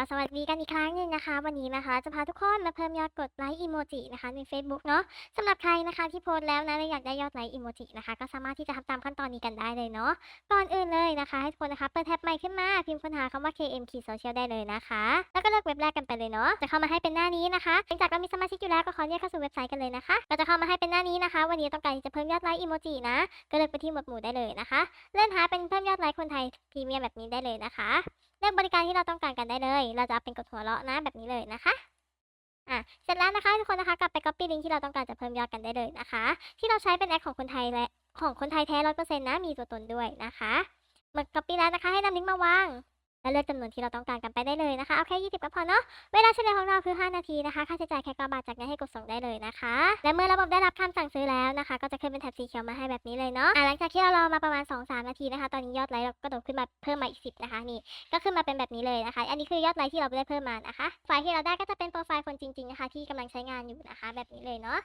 ก็สวัสดีกันอีกครั้งหนึ่งนะคะ วันนี้นะคะจะพาทุกคนมาเพิ่มยอดกดไลค์อีโมจินะคะใน Facebook เนาะสำหรับใครนะคะที่โพสต์แล้วนะและอยากได้ยอดไลค์อีโมจินะคะก็สามารถที่จะทำตามขั้นตอนนี้กันได้เลยเนาะก่อนอื่นเลยนะคะ ให้ทุกคนนะคะเปิดแท็บใหม่ขึ้นมาพิมพ์ค้นหาคำว่า kmk Social ได้เลยนะคะ แล้วก็เลือกเว็บแรกกันไปเลยเนาะจะเข้ามาให้เป็นหน้านี้นะคะหลังจากเรามีสมาชิกอยู่แล้วก็ขอเรียกเข้าสู่เว็บไซต์กันเลยนะคะก็จะเข้ามาให้เป็นหน้านี้นะคะ วันนี้ต้องการที่จะเพิ่มยอดไลค์อีโมจินะก็เลือกไปที่หมวดหมู่ได้เลยนะคะ เลื่อนหาเป็นเพิ่มยอดไลค์คนไทยพรีเมียมแบบนี้ได้เลยนะคะ เลือกบริการที่เราต้องการกันได้เลย เราจะเป็นกดหัวเราะนะแบบนี้เลยนะคะอะเสร็จแล้วนะคะทุกคนนะคะกลับไป copy link ที่เราต้องการจะเพิ่มยอดกันได้เลยนะคะ ที่เราใช้เป็นแอคของคนไทยและของคนไทยแท้ร้อยเปอร์เซ็นต์นะมีตัวตนด้วยนะคะเมื่อ copy แล้วนะคะให้นำลิงก์มาวางและเลือกจำนวนที่เราต้องการกันไปได้เลยนะคะ เอาแค่ 20 ก็พอเนาะ เวลาเฉลี่ยของเราคือ 5 นาทีนะคะ ค่าใช้จ่ายแค่9บาทจากนั้นให้กดส่งได้เลยนะคะ และเมื่อระบบได้รับคำสั่งซื้อแล้วนะคะ ก็จะขึ้นเป็นแถบสีเขียวมาให้แบบนี้เลยเนาะอะหลังจากที่เรารอมาประมาณ 2-3 นาทีนะคะ ตอนนี้ยอดไลค์เราก็โดดขึ้นมาเพิ่มมาอีกสิบนะคะนี่ก็ขึ้นมาเป็นแบบนี้เลยนะคะ อันนี้คือยอดไลค์ที่เราได้เพิ่มมานะคะ ไฟล์ที่เราได้ก็จะเป็นโปรไฟล์คนจริงๆนะคะที่กำลังใช้งานอยู่นะคะ แบบนี้เลยเนาะ